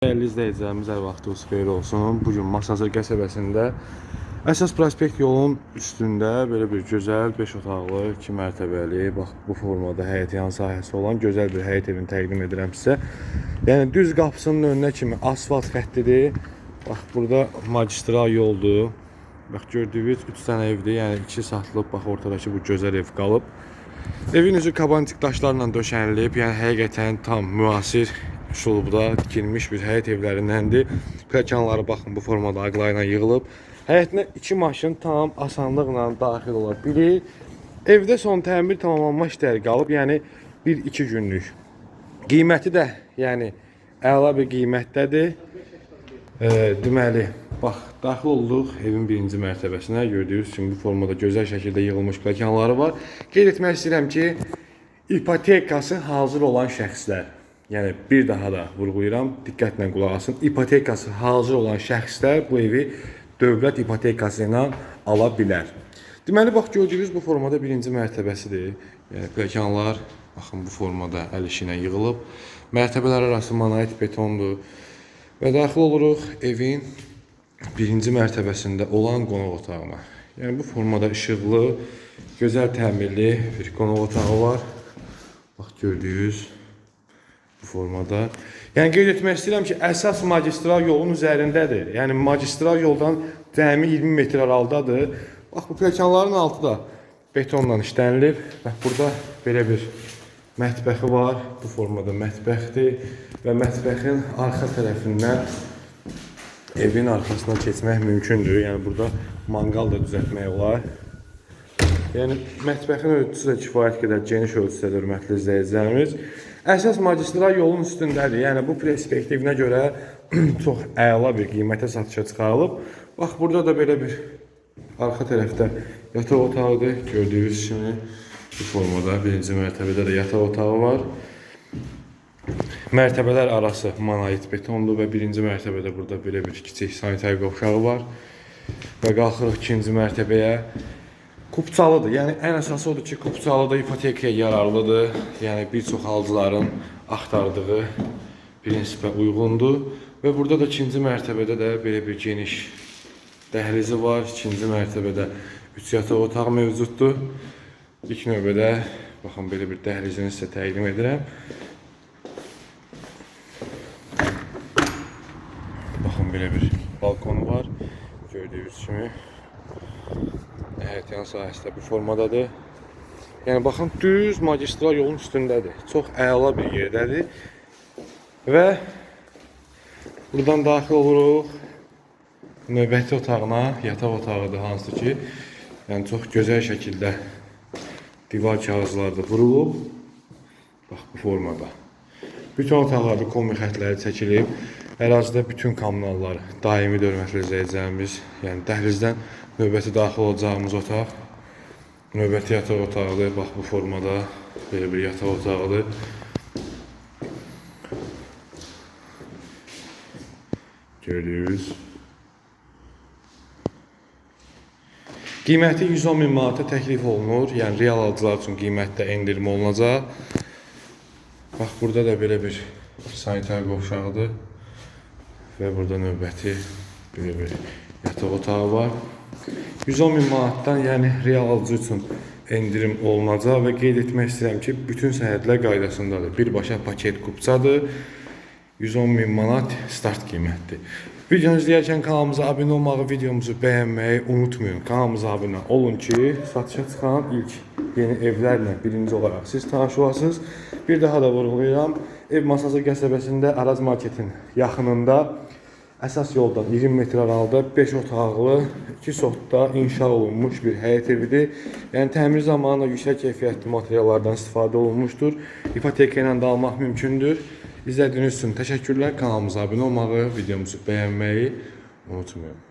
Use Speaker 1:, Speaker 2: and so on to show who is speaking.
Speaker 1: Dəyərli izləyicilərimiz hər vaxtınız xeyir olsun. Bu gün Masazır qəsəbəsində əsas prospekt yolun üstündə belə bir gözəl 5 otaqlı, 2 mərtəbəli, bax bu formada həyət yan sahəsi olan gözəl bir həyət evini təqdim edirəm sizə. Yəni düz qapısının önünə kimi asfalt xəttidir. Bax burada magistral yoldur. Bax gördüyünüz 3 dənə evdir. Yəni 2 satılıb bax ortadakı bu gözəl ev qalıb. Evin üzü kabantik daşlarla döşənilib. Yəni həqiqətən tam müasir üsulubda tikilmiş bir həyət evlərindəndir. Pəkanları baxın bu formada aqlayla yığılıb. Həyətinə iki maşın tam asanlıqla daxil ola bilir. Evdə son təmir tamamlanma işləri qalıb, yəni 1-2 günlük. Qiyməti də, yəni əla bir qiymətdədir. E, deməli, bax, daxil olduq evin birinci mərtəbəsinə. Gördüyünüz kimi bu formada gözəl şəkildə yığılmış pləkanları var. Qeyd etmək istəyirəm ki, ipotekası hazır olan şəxslər, yəni bir daha da vurğulayıram, diqqətlə qulaq asın. İpotekası hazır olan şəxslər bu evi dövlət ipotekası ilə ala bilər. Deməli, bax gördüyünüz bu formada birinci mərtəbəsidir. Yəni pləkanlar baxın bu formada əl işi ilə yığılıb. Mərtəbələr arası monolit betondur. Və daxil oluruq evin birinci mərtəbəsində olan qonaq otağına. Yəni bu formada işıqlı, gözəl təmirli bir qonaq otağı var. Bax gördüyünüz bu formada. Yəni qeyd etmək istəyirəm ki, əsas magistral yolun üzərindədir. Yəni magistral yoldan cəmi 20 metr aralıdadır. Bax bu pləkanların altı da betonla işlənilib. Bax burada belə bir mətbəxi var. Bu formada mətbəxdir və mətbəxin arxa tərəfindən evin arxasına keçmək mümkündür. Yəni burada manqal da düzəltmək olar. Yəni mətbəxin ölçüsü də kifayət qədər geniş ölçüdədir, hörmətli izləyicilərimiz. Əsas magistral yolun üstündədir. Yəni bu perspektivinə görə çox əla bir qiymətə satışa çıxarılıb. Bax burada da belə bir arxa tərəfdə yataq otağıdır. Gördüyünüz kimi bu formada birinci mərtəbədə də yataq otağı var. Mərtəbələr arası monolit betondur və birinci mərtəbədə burada belə bir kiçik sanitar qovşağı var. Və qalxırıq ikinci mərtəbəyə. Kupçalıdır. Yəni ən əsası odur ki, Kupçalı da ipotekaya yararlıdır. Yəni bir çox alıcıların axtardığı prinsipə uyğundur. Və burada da ikinci mərtəbədə də belə bir geniş dəhlizi var. İkinci mərtəbədə 3 yataq otaq mövcuddur. İlk növbədə baxın belə bir dəhlizini sizə təqdim edirəm. Baxın belə bir balkonu var. Gördüyünüz kimi həyət yan sahəsi də bu formadadır. Yəni baxın düz magistral yolun üstündədir. Çox əla bir yerdədir. Və buradan daxil oluruq növbəti otağına, yataq otağıdır hansı ki, yəni çox gözəl şəkildə divar kağızları da vurulub. Bax bu formada. Bütün otaqlarda komi xətləri çəkilib. Ərazidə bütün kommunallar daimi izləyicilərimiz, yəni dəhlizdən növbəti daxil olacağımız otaq növbəti yataq otağıdır. Bax bu formada belə bir yataq otağıdır. Gördüyünüz Qiyməti 110 min manata təklif olunur. Yəni real alıcılar üçün qiymətdə endirim olunacaq. Bax burada da belə bir sanitar qovşağıdır. Və burada növbəti belə bir yataq otağı var. 110 min manatdan yəni real alıcı üçün endirim olunacaq və qeyd etmək istəyirəm ki, bütün sənədlər qaydasındadır. Birbaşa paket kupçadır. 110 min manat start qiymətdir. Videonu izləyərkən kanalımıza abunə olmağı, videomuzu bəyənməyi unutmayın. Kanalımıza abunə olun ki, satışa çıxan ilk yeni evlərlə birinci olaraq siz tanış olasınız. Bir daha da vurğulayıram. Ev masası qəsəbəsində Araz marketin yaxınında əsas yoldan 20 metr aralıda 5 otaqlı, 2 sotda inşa olunmuş bir həyət evidir. Yəni təmir zamanı yüksək keyfiyyətli materiallardan istifadə olunmuşdur. İpoteka ilə də almaq mümkündür. İzlədiyiniz üçün təşəkkürlər. Kanalımıza abunə olmağı, videomuzu bəyənməyi unutmayın.